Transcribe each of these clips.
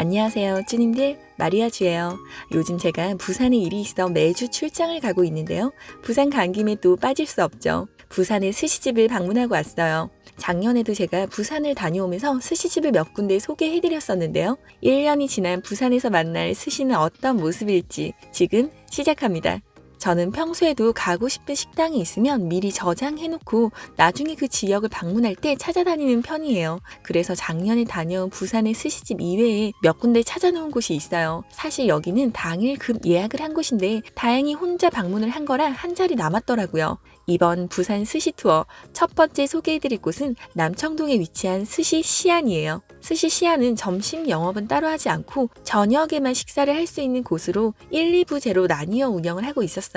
안녕하세요, 쭈님들. 마리아주예요. 요즘 제가 부산에 일이 있어 매주 출장을 가고 있는데요. 부산 간 김에 또 빠질 수 없죠. 부산의 스시집을 방문하고 왔어요. 작년에도 제가 부산을 다녀오면서 스시집을 몇 군데 소개해드렸었는데요. 1년이 지난 부산에서 만날 스시는 어떤 모습일지 지금 시작합니다. 저는 평소에도 가고 싶은 식당이 있으면 미리 저장해놓고 나중에 그 지역을 방문할 때 찾아다니는 편이에요. 그래서 작년에 다녀온 부산의 스시집 이외에 몇 군데 찾아놓은 곳이 있어요. 사실 여기는 당일 급 예약을 한 곳인데 다행히 혼자 방문을 한 거라 한 자리 남았더라고요. 이번 부산 스시 투어 첫 번째 소개해드릴 곳은 남청동에 위치한 스시 시안이에요. 스시 시안은 점심 영업은 따로 하지 않고 저녁에만 식사를 할 수 있는 곳으로 1, 2부 제로 나뉘어 운영을 하고 있었어요.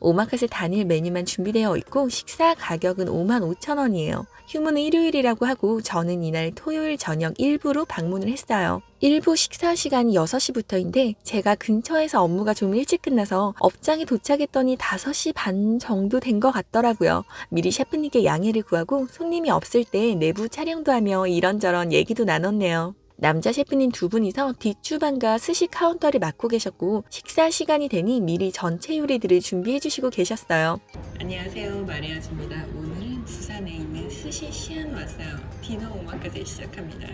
오마카세 단일 메뉴만 준비되어 있고 식사 가격은 5만 5천 원이에요. 휴무는 일요일이라고 하고 저는 이날 토요일 저녁 일부로 방문을 했어요. 일부 식사 시간이 6시부터인데 제가 근처에서 업무가 좀 일찍 끝나서 업장에 도착했더니 5시 반 정도 된 것 같더라고요. 미리 셰프님께 양해를 구하고 손님이 없을 때 내부 촬영도 하며 이런저런 얘기도 나눴네요. 남자 셰프님 두 분이서 뒷주방과 스시 카운터를 맡고 계셨고 식사 시간이 되니 미리 전체 요리들을 준비해 주시고 계셨어요. 안녕하세요. 마리아즈입니다. 오늘은 부산에 있는 스시 시안 왔어요. 디너 오마카세 시작합니다.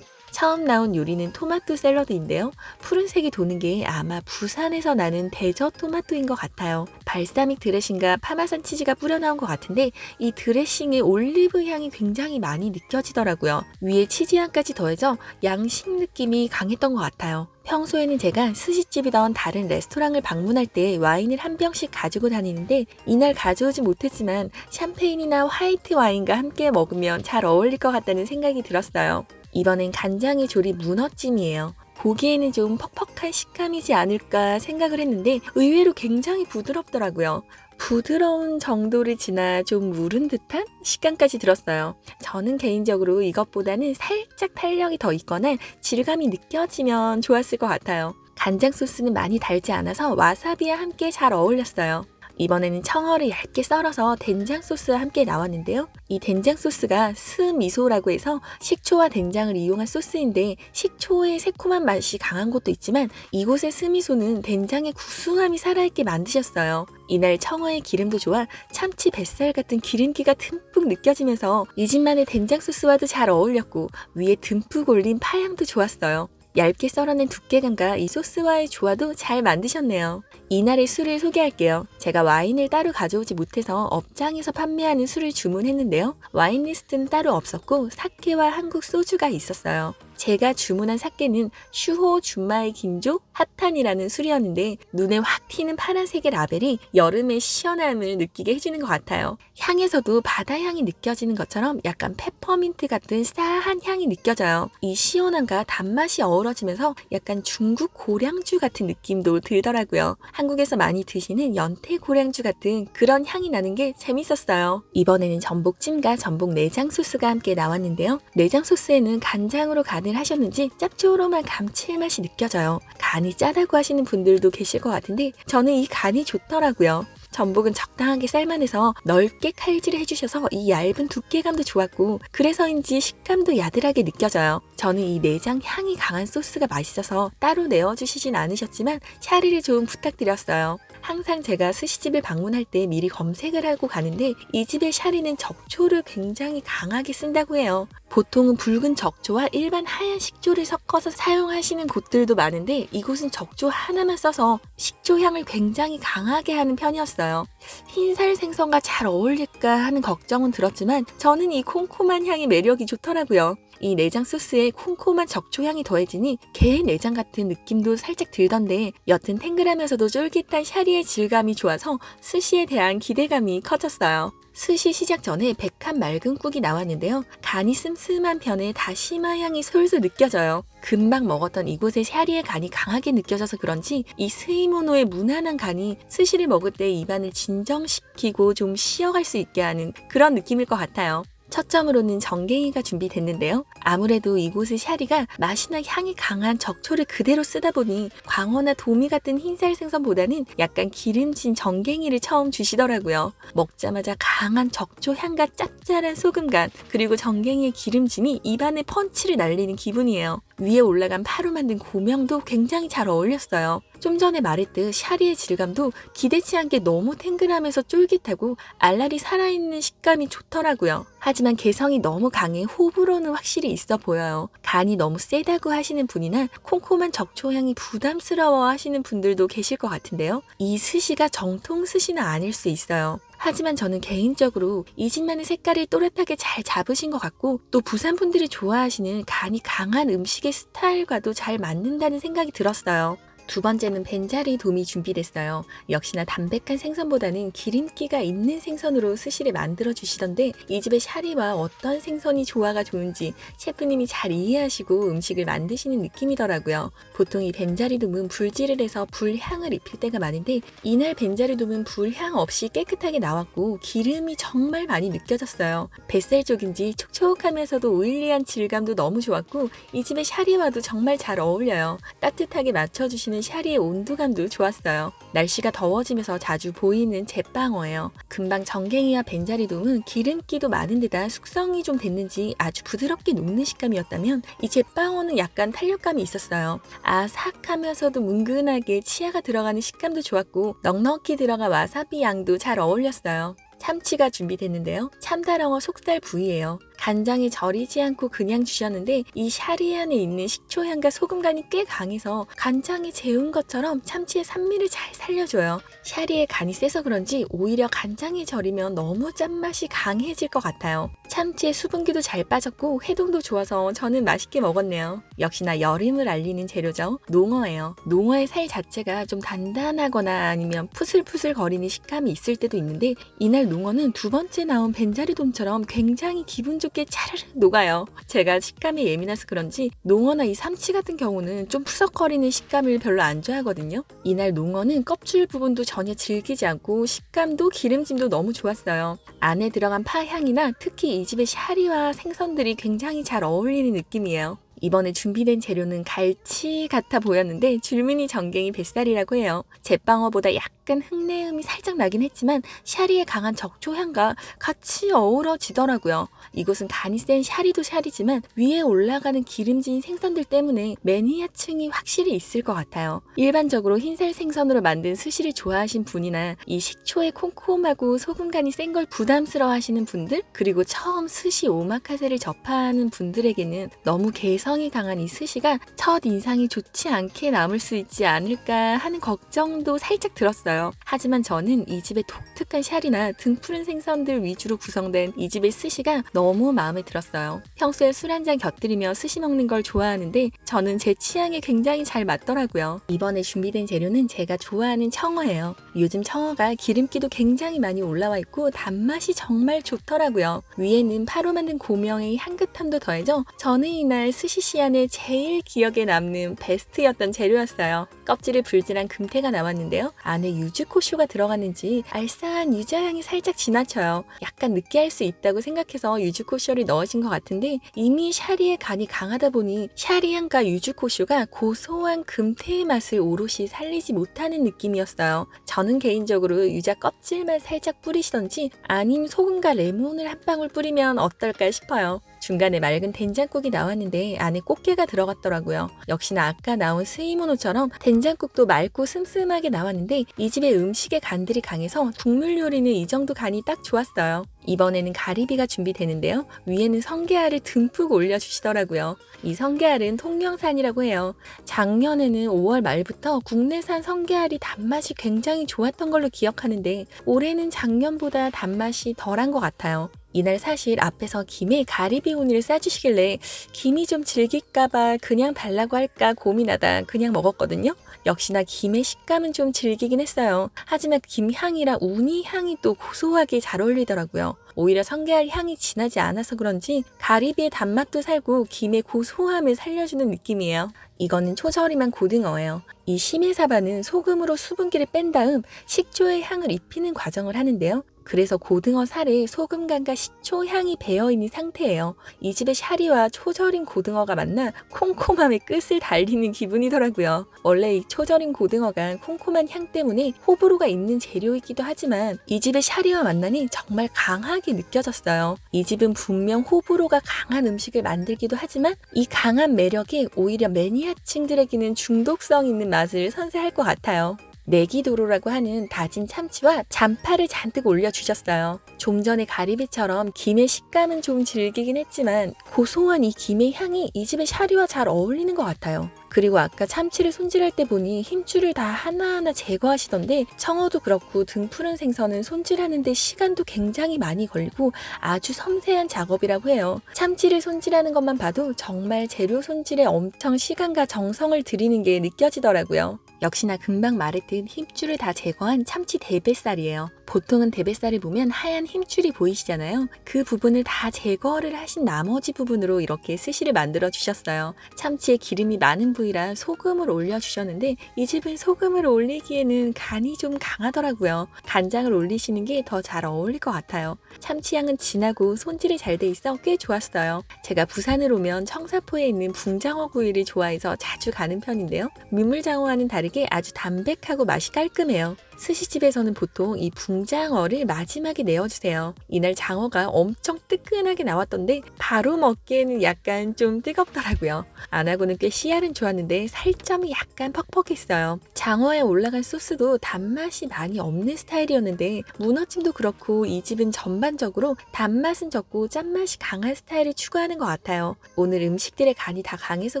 처음 나온 요리는 토마토 샐러드인데요. 푸른색이 도는 게 아마 부산에서 나는 대저 토마토인 것 같아요. 발사믹 드레싱과 파마산 치즈가 뿌려 나온 것 같은데 이 드레싱의 올리브 향이 굉장히 많이 느껴지더라고요. 위에 치즈 향까지 더해져 양식 느낌이 강했던 것 같아요. 평소에는 제가 스시집이던 다른 레스토랑을 방문할 때 와인을 한 병씩 가지고 다니는데 이날 가져오지 못했지만 샴페인이나 화이트 와인과 함께 먹으면 잘 어울릴 것 같다는 생각이 들었어요. 이번엔 간장에 조린 문어찜이에요. 보기에는 좀 퍽퍽한 식감이지 않을까 생각을 했는데 의외로 굉장히 부드럽더라고요. 부드러운 정도를 지나 좀 무른 듯한 식감까지 들었어요. 저는 개인적으로 이것보다는 살짝 탄력이 더 있거나 질감이 느껴지면 좋았을 것 같아요. 간장 소스는 많이 달지 않아서 와사비와 함께 잘 어울렸어요. 이번에는 청어를 얇게 썰어서 된장 소스와 함께 나왔는데요. 이 된장 소스가 스미소라고 해서 식초와 된장을 이용한 소스인데 식초의 새콤한 맛이 강한 곳도 있지만 이곳의 스미소는 된장의 구수함이 살아있게 만드셨어요. 이날 청어의 기름도 좋아 참치 뱃살 같은 기름기가 듬뿍 느껴지면서 이 집만의 된장 소스와도 잘 어울렸고 위에 듬뿍 올린 파향도 좋았어요. 얇게 썰어낸 두께감과 이 소스와의 조화도 잘 만드셨네요. 이날의 술을 소개할게요. 제가 와인을 따로 가져오지 못해서 업장에서 판매하는 술을 주문했는데요. 와인 리스트는 따로 없었고 사케와 한국 소주가 있었어요. 제가 주문한 사케는 슈호 준마의 긴조 핫탄이라는 술이었는데 눈에 확 튀는 파란색의 라벨이 여름의 시원함을 느끼게 해주는 것 같아요. 향에서도 바다 향이 느껴지는 것처럼 약간 페퍼민트 같은 싸한 향이 느껴져요. 이 시원함과 단맛이 어우러지면서 약간 중국 고량주 같은 느낌도 들더라고요. 한국에서 많이 드시는 연태 고량주 같은 그런 향이 나는 게 재밌었어요. 이번에는 전복찜과 전복 내장 소스가 함께 나왔는데요. 내장 소스에는 간장으로 간을 하셨는지 짭조름한 감칠맛이 느껴져요. 간이 짜다고 하시는 분들도 계실 것 같은데 저는 이 간이 좋더라고요. 전복은 적당하게 삶아내서 넓게 칼질을 해주셔서 이 얇은 두께감도 좋았고 그래서인지 식감도 야들하게 느껴져요. 저는 이 내장 향이 강한 소스가 맛있어서 따로 내어주시진 않으셨지만 샤리를 좀 부탁드렸어요. 항상 제가 스시집을 방문할 때 미리 검색을 하고 가는데 이 집의 샤리는 적초를 굉장히 강하게 쓴다고 해요. 보통은 붉은 적초와 일반 하얀 식초를 섞어서 사용하시는 곳들도 많은데 이곳은 적초 하나만 써서 식초 향을 굉장히 강하게 하는 편이었어요. 흰살 생선과 잘 어울릴까 하는 걱정은 들었지만 저는 이 콩콩한 향이 매력이 좋더라고요. 이 내장 소스에 콩콩한 적초향이 더해지니 게 내장 같은 느낌도 살짝 들던데 여튼 탱글하면서도 쫄깃한 샤리의 질감이 좋아서 스시에 대한 기대감이 커졌어요. 스시 시작 전에 백한 맑은 국이 나왔는데요. 간이 슴슴한 편에 다시마 향이 솔솔 느껴져요. 금방 먹었던 이곳의 샤리의 간이 강하게 느껴져서 그런지 이 스이모노의 무난한 간이 스시를 먹을 때 입안을 진정시키고 좀 쉬어갈 수 있게 하는 그런 느낌일 것 같아요. 첫 점으로는 정갱이가 준비됐는데요. 아무래도 이곳의 샤리가 맛이나 향이 강한 적초를 그대로 쓰다 보니 광어나 도미 같은 흰살 생선보다는 약간 기름진 정갱이를 처음 주시더라고요. 먹자마자 강한 적초 향과 짭짤한 소금간 그리고 정갱이의 기름짐이 입안에 펀치를 날리는 기분이에요. 위에 올라간 파로 만든 고명도 굉장히 잘 어울렸어요. 좀 전에 말했듯 샤리의 질감도 기대치 않게 너무 탱글하면서 쫄깃하고 알알이 살아있는 식감이 좋더라고요. 하지만 개성이 너무 강해 호불호는 확실히 있어 보여요. 간이 너무 세다고 하시는 분이나 콩콩한 적초향이 부담스러워 하시는 분들도 계실 것 같은데요. 이 스시가 정통 스시는 아닐 수 있어요. 하지만 저는 개인적으로 이 집만의 색깔을 또렷하게 잘 잡으신 것 같고 또 부산 분들이 좋아하시는 간이 강한 음식의 스타일과도 잘 맞는다는 생각이 들었어요. 두 번째는 벤자리 돔이 준비됐어요. 역시나 담백한 생선보다는 기름기가 있는 생선으로 스시를 만들어 주시던데 이 집의 샤리와 어떤 생선이 조화가 좋은지 셰프님이 잘 이해하시고 음식을 만드시는 느낌이더라고요. 보통 이 벤자리 돔은 불질을 해서 불향을 입힐 때가 많은데 이날 벤자리 돔은 불향 없이 깨끗하게 나왔고 기름이 정말 많이 느껴졌어요. 뱃살 쪽인지 촉촉하면서도 오일리한 질감도 너무 좋았고 이 집의 샤리와도 정말 잘 어울려요. 따뜻하게 맞춰주시는 샤리의 온도감도 좋았어요. 날씨가 더워지면서 자주 보이는 제빵어예요. 금방 정갱이와 벤자리돔은 기름기도 많은 데다 숙성이 좀 됐는지 아주 부드럽게 녹는 식감이었다면 이 제빵어는 약간 탄력감이 있었어요. 아삭하면서도 뭉근하게 치아가 들어가는 식감도 좋았고 넉넉히 들어간 와사비 양도 잘 어울렸어요. 참치가 준비됐는데요. 참다랑어 속살 부위예요. 간장에 절이지 않고 그냥 주셨는데 이 샤리 안에 있는 식초향과 소금간이 꽤 강해서 간장에 재운 것처럼 참치의 산미를 잘 살려줘요. 샤리의 간이 세서 그런지 오히려 간장에 절이면 너무 짠맛이 강해질 것 같아요. 참치의 수분기도 잘 빠졌고 해동도 좋아서 저는 맛있게 먹었네요. 역시나 여름을 알리는 재료죠. 농어예요. 농어의 살 자체가 좀 단단하거나 아니면 푸슬푸슬 거리는 식감이 있을 때도 있는데 이날 농어는 두 번째 나온 벤자리돔처럼 굉장히 기분 좋게 차르르 녹아요. 제가 식감이 예민해서 그런지 농어나 이 삼치 같은 경우는 좀 푸석거리는 식감을 별로 안 좋아하거든요. 이날 농어는 껍질 부분도 전혀 질기지 않고 식감도 기름짐도 너무 좋았어요. 안에 들어간 파 향이나 특히 이 집의 샤리와 생선들이 굉장히 잘 어울리는 느낌이에요. 이번에 준비된 재료는 갈치 같아 보였는데 줄무늬 전갱이 뱃살이라고 해요. 제빵어보다 약간 흙내음이 살짝 나긴 했지만 샤리의 강한 적초향과 같이 어우러지더라고요. 이곳은 간이 센 샤리도 샤리지만 위에 올라가는 기름진 생선들 때문에 매니아층이 확실히 있을 것 같아요. 일반적으로 흰살 생선으로 만든 스시를 좋아하신 분이나 이 식초의 콩콩하고 소금 간이 센 걸 부담스러워 하시는 분들 그리고 처음 스시 오마카세를 접하는 분들에게는 너무 개성이 강한 이 스시가 첫 인상이 좋지 않게 남을 수 있지 않을까 하는 걱정도 살짝 들었어요. 하지만 저는 이 집의 독특한 샤리나 등 푸른 생선들 위주로 구성된 이 집의 스시가 너무 마음에 들었어요. 평소에 술 한 잔 곁들이며 스시 먹는 걸 좋아하는데 저는 제 취향에 굉장히 잘 맞더라고요. 이번에 준비된 재료는 제가 좋아하는 청어예요. 요즘 청어가 기름기도 굉장히 많이 올라와 있고 단맛이 정말 좋더라고요. 위에는 파로 만든 고명의 향긋함도 더해져 저는 이날 스시 시 안에 제일 기억에 남는 베스트였던 재료였어요. 껍질을 불질한 금태가 나왔는데요. 안에 유즈코쇼가 들어갔는지 알싸한 유자향이 살짝 지나쳐요. 약간 느끼할 수 있다고 생각해서 유즈코쇼를 넣으신 것 같은데 이미 샤리의 간이 강하다 보니 샤리 향과 유즈코쇼가 고소한 금태의 맛을 오롯이 살리지 못하는 느낌이었어요. 저는 개인적으로 유자 껍질만 살짝 뿌리시던지 아님 소금과 레몬을 한 방울 뿌리면 어떨까 싶어요. 중간에 맑은 된장국이 나왔는데 안에 꽃게가 들어갔더라고요. 역시나 아까 나온 스이모노처럼 된장국도 맑고 슴슴하게 나왔는데 이 집의 음식의 간들이 강해서 국물 요리는 이 정도 간이 딱 좋았어요. 이번에는 가리비가 준비되는데요. 위에는 성게알을 듬뿍 올려주시더라고요. 이 성게알은 통영산이라고 해요. 작년에는 5월 말부터 국내산 성게알이 단맛이 굉장히 좋았던 걸로 기억하는데 올해는 작년보다 단맛이 덜한 것 같아요. 이날 사실 앞에서 김에 가리비 운을 싸주시길래 김이 좀 질길까봐 그냥 달라고 할까 고민하다 그냥 먹었거든요. 역시나 김의 식감은 좀 질기긴 했어요. 하지만 김 향이랑 우니 향이 또 고소하게 잘 어울리더라고요. 오히려 성게알 향이 진하지 않아서 그런지 가리비의 단맛도 살고 김의 고소함을 살려주는 느낌이에요. 이거는 초절임한 고등어예요. 이 시메사바는 소금으로 수분기를 뺀 다음 식초의 향을 입히는 과정을 하는데요. 그래서 고등어 살에 소금간과 식초 향이 배어 있는 상태예요. 이 집의 샤리와 초절인 고등어가 만나 콩콩함의 끝을 달리는 기분이더라고요. 원래 이 초절인 고등어가 콩콩한 향 때문에 호불호가 있는 재료이기도 하지만 이 집의 샤리와 만나니 정말 강하게 느껴졌어요. 이 집은 분명 호불호가 강한 음식을 만들기도 하지만 이 강한 매력이 오히려 매니아층들에게는 중독성 있는 맛을 선사할 것 같아요. 내기도로라고 하는 다진 참치와 잔파를 잔뜩 올려주셨어요. 좀 전에 가리비처럼 김의 식감은 좀 질기긴 했지만 고소한 이 김의 향이 이 집의 샤리와 잘 어울리는 것 같아요. 그리고 아까 참치를 손질할 때 보니 힘줄을 다 하나하나 제거하시던데 청어도 그렇고 등 푸른 생선은 손질하는데 시간도 굉장히 많이 걸리고 아주 섬세한 작업이라고 해요. 참치를 손질하는 것만 봐도 정말 재료 손질에 엄청 시간과 정성을 들이는 게 느껴지더라고요. 역시나 금방 말했듯 힘줄을 다 제거한 참치 대뱃살이에요. 보통은 대뱃살을 보면 하얀 힘줄이 보이시잖아요. 그 부분을 다 제거를 하신 나머지 부분으로 이렇게 스시를 만들어 주셨어요. 참치에 기름이 많은 부위라 소금을 올려 주셨는데 이 집은 소금을 올리기에는 간이 좀 강하더라고요. 간장을 올리시는 게 더 잘 어울릴 것 같아요. 참치향은 진하고 손질이 잘 돼 있어 꽤 좋았어요. 제가 부산을 오면 청사포에 있는 붕장어 구이를 좋아해서 자주 가는 편인데요. 민물장어와는 다 르게 아주 담백하고 맛이 깔끔해요. 스시집에서는 보통 이 붕장어를 마지막에 내어주세요. 이날 장어가 엄청 뜨끈하게 나왔던데 바로 먹기에는 약간 좀 뜨겁더라고요. 안하고는 꽤 씨알은 좋았는데 살점이 약간 퍽퍽했어요. 장어에 올라간 소스도 단맛이 많이 없는 스타일이었는데 문어찜도 그렇고 이 집은 전반적으로 단맛은 적고 짠맛이 강한 스타일을 추구하는 것 같아요. 오늘 음식들의 간이 다 강해서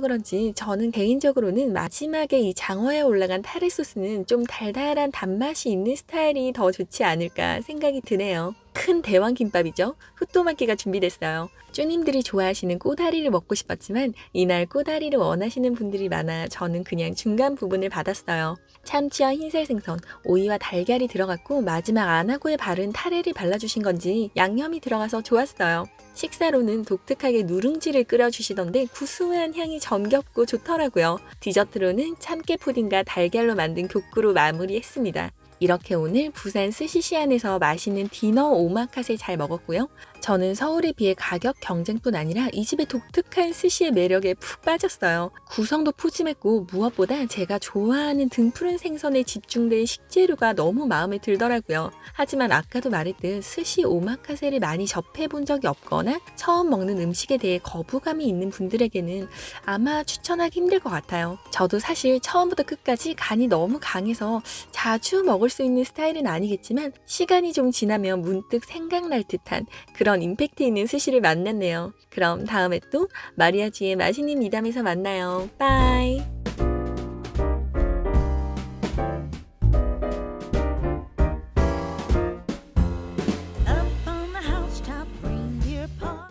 그런지 저는 개인적으로는 마지막에 이 장어에 올라간 타레 소스는 좀 달달한 단맛 맛이 있는 스타일이 더 좋지 않을까 생각이 드네요. 큰 대왕 김밥이죠. 후토마키가 준비됐어요. 쭈님들이 좋아하시는 꼬다리를 먹고 싶었지만 이날 꼬다리를 원하시는 분들이 많아 저는 그냥 중간 부분을 받았어요. 참치와 흰살 생선, 오이와 달걀이 들어갔고 마지막 안하고에 바른 타레를 발라주신 건지 양념이 들어가서 좋았어요. 식사로는 독특하게 누룽지를 끓여주시던데 구수한 향이 정겹고 좋더라고요. 디저트로는 참깨 푸딩과 달걀로 만든 교구로 마무리했습니다. 이렇게 오늘 부산 스시시안에서 맛있는 디너 오마카세 잘 먹었고요. 저는 서울에 비해 가격 경쟁뿐 아니라 이 집의 독특한 스시의 매력에 푹 빠졌어요. 구성도 푸짐했고 무엇보다 제가 좋아하는 등푸른 생선에 집중된 식재료가 너무 마음에 들더라고요. 하지만 아까도 말했듯 스시 오마카세를 많이 접해본 적이 없거나 처음 먹는 음식에 대해 거부감이 있는 분들에게는 아마 추천하기 힘들 것 같아요. 저도 사실 처음부터 끝까지 간이 너무 강해서 자주 먹을 수 있는 스타일은 아니겠지만 시간이 좀 지나면 문득 생각날 듯한 그런 임팩트 있는 스시를 만났네요. 그럼 다음에 또 마리아주의 맛있는 미담에서 만나요. 빠이!